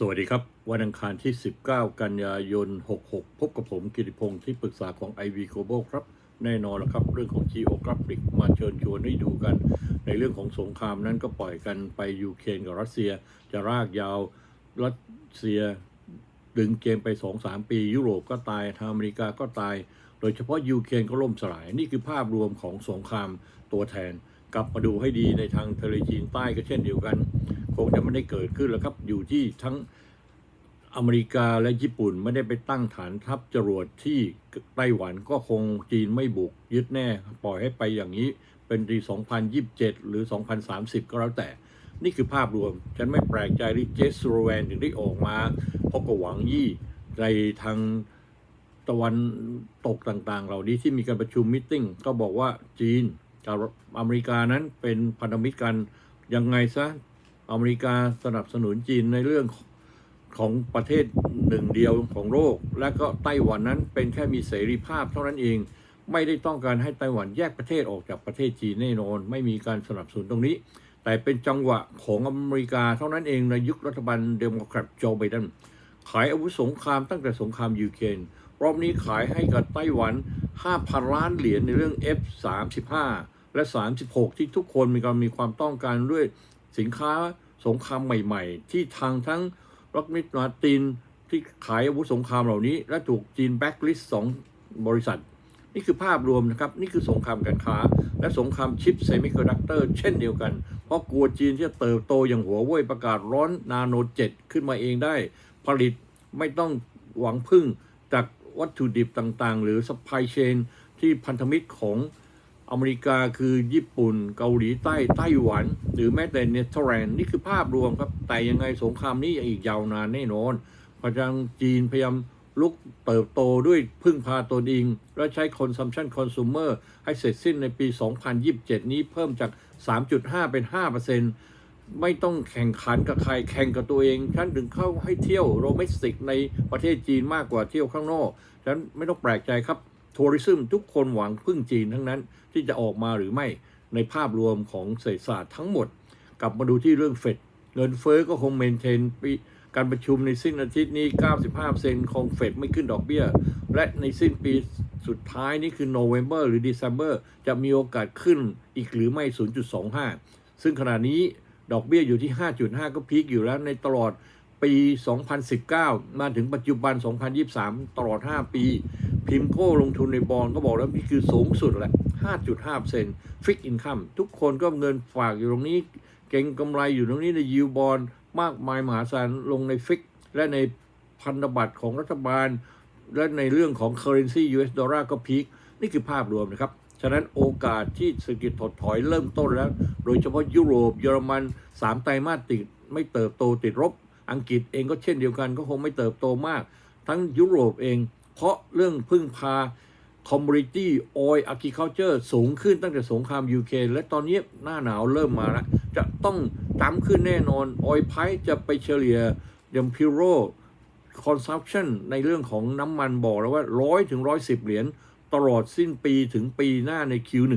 สวัสดีครับ วันอังคารที่ 19 กันยายน 66 พบกับผมกิติพงศ์ที่ปรึกษาของ IV Global ครับ แน่นอนแล้วครับ เรื่องของ Geographic มาเชิญชวนให้ดูกัน ในเรื่องของสงครามนั้นก็ปล่อยกันไปยูเครนกับรัสเซีย จะรากยาวรัสเซียดึงเกมไป 2-3 ปี ยุโรปก็ตายทางอเมริกาก็ตาย โดยเฉพาะยูเครนก็ล่มสลาย นี่คือภาพรวมของสงครามตัวแทน กลับมาดูให้ดีในทางทะเลจีนใต้ก็เช่นเดียวกัน คงจะไม่ได้เกิดขึ้นแล้วครับ อยู่ที่ทั้งอเมริกาและญี่ปุ่นไม่ได้ไปตั้งฐานทัพจรวดที่ไต้หวันก็คงจีนไม่บุกยึดแน่ ปล่อยให้ไปอย่างนี้เป็นปี 2027 หรือ 2030 ก็แล้วแต่ นี่คือภาพรวม ฉันไม่แปลกใจที่เจสโรแวนถึงได้ออกมาเพบกับหวังยี่ในทางตะวันตกต่างๆ เหล่านี้ที่มีการประชุมมิ팅ก็บอกว่าจีนกับอเมริกานั้นเป็นพันธมิตรกันยังไงซะ อเมริกาสนับสนุนจีนในเรื่องของประเทศหนึ่งเดียวของโลก และก็ไต้หวันนั้นเป็นแค่มีเสรีภาพเท่านั้นเอง ไม่ได้ต้องการให้ไต้หวันแยกประเทศออกจากประเทศจีนแน่นอน ไม่มีการสนับสนุนตรงนี้ แต่เป็นจังหวะของอเมริกาเท่านั้นเองในยุครัฐบาลเดโมแครตโจไบเดนขายอาวุธสงครามตั้งแต่สงครามยูเครนรอบนี้ขายให้กับไต้หวัน 5,000 ล้านเหรียญในเรื่อง F35 และ 36 ที่ทุกคนมีการมีความต้องการด้วยสินค้า สงครามใหม่ ๆ ที่ทางทั้งรักมิตรมาตินที่ขายอาวุธสงครามเหล่านี้ และถูกจีนแบ็กลิสต์สองบริษัท นี่คือภาพรวมนะครับ นี่คือสงครามการค้า และสงครามชิปเซมิคอนดักเตอร์เช่นเดียวกัน เพราะกลัวจีนที่จะเติบโตอย่างหัวเว่ยประกาศร้อนนาโนเจ็ดขึ้นมาเองได้ ผลิตไม่ต้องหวังพึ่งจากวัตถุดิบต่างๆ หรือซัพพลายเชนที่พันธมิตรของ อเมริกาคือญี่ปุ่น เกาหลีใต้ไต้หวัน หรือแม้แต่เนเธอร์แลนด์นี่คือภาพรวมครับ แต่ยังไงสงครามนี้ยังอีกยาวนานแน่นอนเพราะทางจีนพยายามลุกเติบโตด้วยพึ่งพาตนเองและใช้ consumption consumer ให้เสร็จสิ้นในปี 2027 นี้เพิ่มจาก 3.5 เป็น 5%ไม่ต้องแข่งขันกับใครแข่งกับตัวเอง ฉันถึงเข้าให้เที่ยวโรแมนติกในประเทศจีนมากกว่าเที่ยวข้างนอกฉันไม่ต้องแปลกใจครับ ทัวริซึมทุกคนหวังพึ่งจีนทั้งนั้นที่จะออกมาหรือไม่ในภาพรวมของเศรษฐศาสตร์ทั้งหมด กลับมาดูที่เรื่องเฟดเงินเฟ้อก็คงเมนเทนปีการประชุมในสิ้นอาทิตย์นี้ 95%ของเฟดไม่ขึ้นดอกเบี้ย และในสิ้นปีสุดท้ายนี่คือโนเวม ber หรือ December จะมีโอกาสขึ้นอีกหรือไม่ 0.25 ซึ่งขณะนี้ดอกเบี้ยอยู่ที่ 5.5 ก็พีคอยู่แล้วในตลอด ปี 2019 มาถึงปัจจุบัน 2023 ตลอด 5 ปี พิมโก้ลงทุนในบอลก็บอกแล้วนี่คือสูงสุดแหละ 5.5%ฟิกอินคัมทุกคนก็เงินฝากอยู่ตรงนี้ เก่งกำไรอยู่ตรงนี้ในยิวบอลมากมายมหาศาลลงในฟิก และในพันธบัตรของรัฐบาล และในเรื่องของ currency US dollar ก็พีคนี่คือภาพรวมนะครับ ฉะนั้นโอกาสที่เศรษฐกิจถดถอยเริ่มต้นแล้ว โดยเฉพาะยุโรปเยอรมัน 3 ไตรมาสติดไม่เติบโตติดลบ อังกฤษเองก็เช่นเดียวกันก็คงไม่เติบโตมาก ทั้งยุโรปเอง เพราะเรื่องพึ่งพา commodity oil agriculture สูงขึ้นตั้งแต่สงครามยูเครนและตอนนี้หน้าหนาวเริ่มมาแล้ว จะต้องจำขึ้นแน่นอน oil price จะไปเฉลี่ยย่างพิโร consumption ในเรื่องของน้ำมันบอกแล้วว่าร้อยถึงร้อยสิบเหรียญตลอดสิ้นปีถึงปีหน้าใน Q1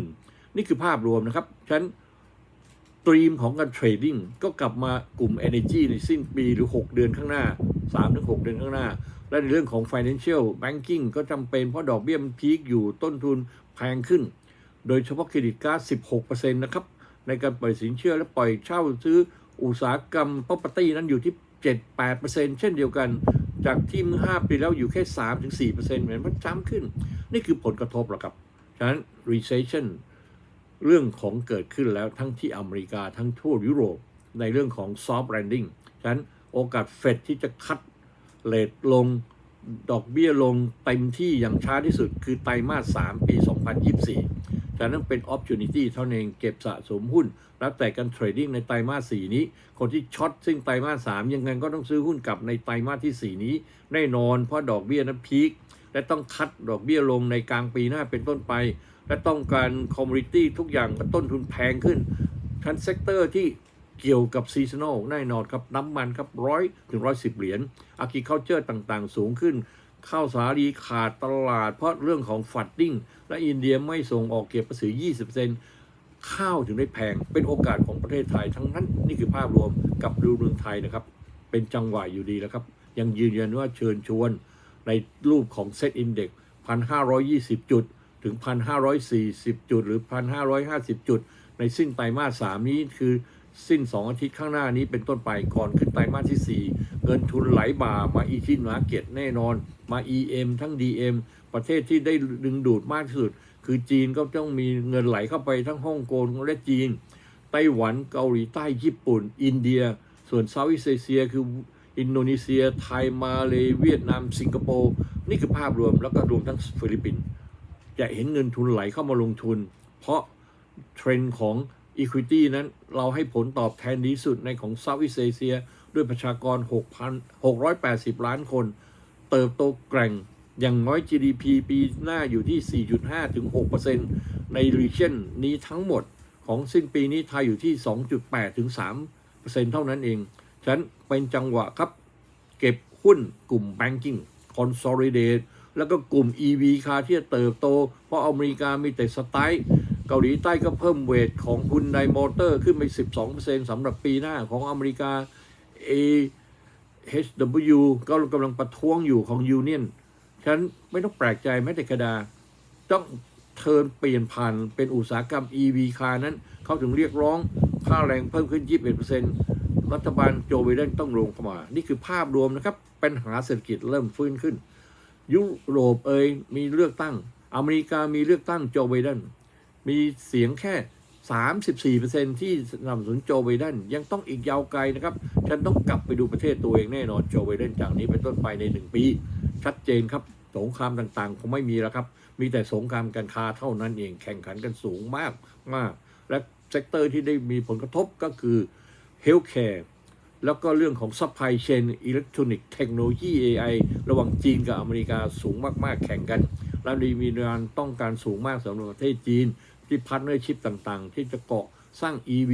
นี่คือภาพรวมนะครับ ฉะนั้น ตรีมของการเทรดดิ้งก็กลับมากลุ่ม Energy ในสิ้นปีหรือ 6 เดือนข้างหน้า 3-6 เดือนข้างหน้า และในเรื่องของ Financial Banking ก็จำเป็นเพราะดอกเบี้ยมันพีคอยู่ต้นทุนแพงขึ้น โดยเฉพาะเครดิตการ์ด 16%นะครับ ในการปล่อยสินเชื่อและปล่อยเช่าซื้ออุตสาหกรรม property นั้นอยู่ที่ 7-8%เช่นเดียวกันจากที่เมื่อ5ปีแล้วอยู่แค่ 3-4%เหมือนมันจ้ำขึ้น นี่คือผลกระทบหรอครับ ฉะนั้น recession เรื่องของเกิดขึ้นแล้วทั้งที่อเมริกาทั้งทั่วยุโรป ในเรื่องของ soft landing ฉะนั้นโอกาสเฟดที่จะคัดเลทลงดอกเบี้ยลงเต็มที่อย่างช้าที่สุดคือไตรมาส 3 ปี 2024ฉะนั้นเป็น opportunity เท่านั้นเองเก็บสะสมหุ้นแล้วแต่การเทรดดิ้งในไตรมาส 4 นี้ คนที่ช็อตซึ่งไตรมาส 3 ยังไงก็ต้องซื้อหุ้นกลับในไตรมาสที่ 4 นี้ แน่นอนเพราะดอกเบี้ยนั้นพีคและต้องคัดดอกเบี้ยลงในกลางปีหน้าเป็นต้นไป และต้องการคอมมูนิตี้ทุกอย่างก็ต้นทุนแพงขึ้น ทั้นเซกเตอร์ที่เกี่ยวกับซีซันอลแน่นอนครับ น้ำมันครับร้อยถึงร้อยสิบเหรียญอากิเคาเจอร์ต่างๆ สูงขึ้น ข้าวสาลีขาดตลาด เพราะเรื่องของฟัดดิ้ง และอินเดียไม่ส่งออกเก็บภาษี 20%ข้าวถึงได้แพง เป็นโอกาสของประเทศไทย ทั้งนั้นนี่คือภาพรวมกับดูเมืองไทยนะครับ เป็นจังหวะอยู่ดีแล้วครับ ยังยืนยันว่าเชิญชวนในรูปของเซตอินเด็ก1,520จุด ถึง 1,540 จุด หรือ 1,550 จุด ในสิ้นไตรมาส 3 นี้คือสิ้น 2 อาทิตย์ข้างหน้านี้เป็นต้นไปก่อนขึ้นไตรมาสที่ 4 เงินทุนไหลบ่ามาอีทินมาเก็ตแน่นอน มา EM ทั้ง DM ประเทศที่ได้ดึงดูดมากที่สุด คือจีนก็ต้องมีเงินไหลเข้าไปทั้งฮ่องกงและจีน ไต้หวันเกาหลีใต้ญี่ปุ่น อินเดีย ส่วนเซาท์อีสเอเชียคืออินโดนีเซีย ไทยมาเลเวียดนาม สิงคโปร์ นี่คือภาพรวมแล้วก็รวมทั้งฟิลิปปินส์ จะเห็นเงินทุนไหลเข้ามาลงทุน เพราะเทรนด์ของ Equity นั้นเราให้ผลตอบแทนดีสุดในของเซาท์อีสเอเชียด้วยประชากร 6,680 ล้านคน เติบโตแกร่งอย่างน้อย GDP ปีหน้าอยู่ที่ 4.5 ถึง 6%ใน region นี้ทั้งหมดของสิ้นปีนี้ไทยอยู่ที่ 2.8 ถึง 3%เท่านั้นเอง ฉะนั้นเป็นจังหวะครับ เก็บหุ้นกลุ่ม banking consolidate แล้วก็กลุ่ม EV คาที่จะเติบโต เพราะอเมริกามีแต่สไตล์เกาหลีใต้ก็เพิ่มเวทของคุณไดมอเตอร์ขึ้นไป 12%สำหรับปีหน้าของอเมริกา A HW ก็กำลังประท้วงอยู่ของยูเนียนฉะนั้นไม่ต้องแปลกใจแม้แต่กระดา ต้องเทินเปลี่ยนผ่านเป็นอุตสาหกรรม EV คานั้น เขาถึงเรียกร้องค่าแรงเพิ่มขึ้น 21%รัฐบาลโจไบเดนต้องลงเข้ามา นี่คือภาพรวมนะครับ ปัญหาเศรษฐกิจเริ่มฟื้นขึ้น ยุโรปเอยมีเลือกตั้ง อเมริกามีเลือกตั้งโจไบเดนมีเสียงแค่ 34%ที่สนับสนุนโจไบเดนยังต้องอีกยาวไกลนะครับ ฉันต้องกลับไปดูประเทศตัวเองแน่นอนโจไบเดนจากนี้เป็นต้นไปในหนึ่งปี ชัดเจนครับสงครามต่างๆ คงไม่มีแล้วครับ มีแต่สงครามการค้าเท่านั้นเองแข่งขันกันสูงมากมากและเซกเตอร์ที่ได้มีผลกระทบก็คือ Healthcare แล้วก็เรื่องของ Supply Chain Electronic Technology AI ระหว่างจีนกับอเมริกาสูงมาก ๆ แข่งกัน แล้มีงานต้องการสูงมากสำหรับประเทศจีน ที่พาร์ทเนอร์ชิพต่างๆ ที่จะเกาะสร้าง EV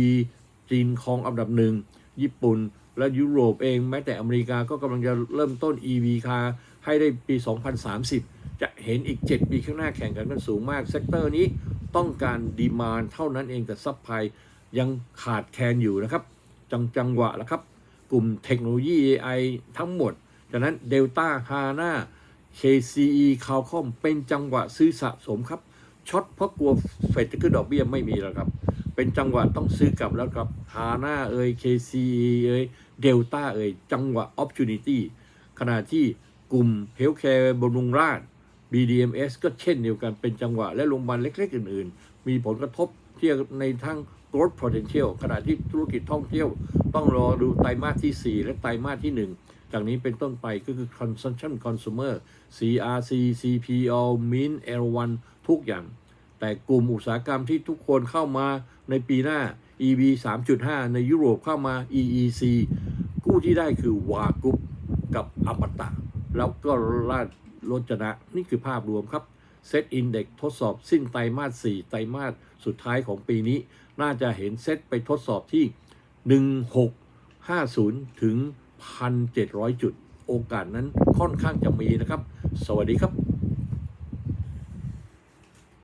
จีนครองอันดับหนึ่ง ญี่ปุ่น และยุโรปเองแม้แต่อเมริกาก็กำลังจะเริ่มต้น EV คาให้ได้ปี 2030 จะเห็นอีก 7 ปีข้างหน้าแข่งกันกันสูงมาก เซกเตอร์นี้ต้องการดีมานเท่านั้นเองแต่ซัพพลายยังขาดแคลนอยู่นะครับ จังจังหวะแล้วครับ ลุ่มเทคโนโลยี AI ทั้งหมด จากนั้น Delta HANA KCE c a l c o m เป็นจังหวะซื้อสะสมครับช็อตเพราะกลัวเฟดจะขึ้นดอกเบี้ยไม่มีแล้วครับ เป็นจังหวะต้องซื้อกลับแล้วครับ HANA เอ่ย KCE เอ่ย Delta เอ่ยจังหวะ Opportunity ขณะที่กลุ่ม Healthcare บำรุงราษฎร์ BDMS ก็เช่นเดียวกันเป็นจังหวะและโรงพยาบาลเล็ก ๆ อื่น ๆ มีผลกระทบที่ในทั้ง growth potential ขณะที่ธุรกิจท่องเที่ยว ต้องรอดูไตรมาสที่ 4 และไตรมาสที่ 1 จากนี้เป็นต้นไปก็คือ consumption consumer CRC CPO Min L1 ทุกอย่าง แต่กลุ่มอุตสาหกรรมที่ทุกคนเข้ามาในปีหน้า EV 3.5 ในยุโรปเข้ามา EEC กู้ที่ได้คือวากุปกับอมตะ แล้วก็ราชโรจนะ นี่คือภาพรวมครับเซตอินเด็กทดสอบสิ้นไตรมาส 4 ไตรมาส สุดท้ายของปีนี้ น่าจะเห็นเซตไปทดสอบที่ 1650 ถึง 1,700 จุด โอกาสนั้นค่อนข้างจะมีนะครับ สวัสดีครับ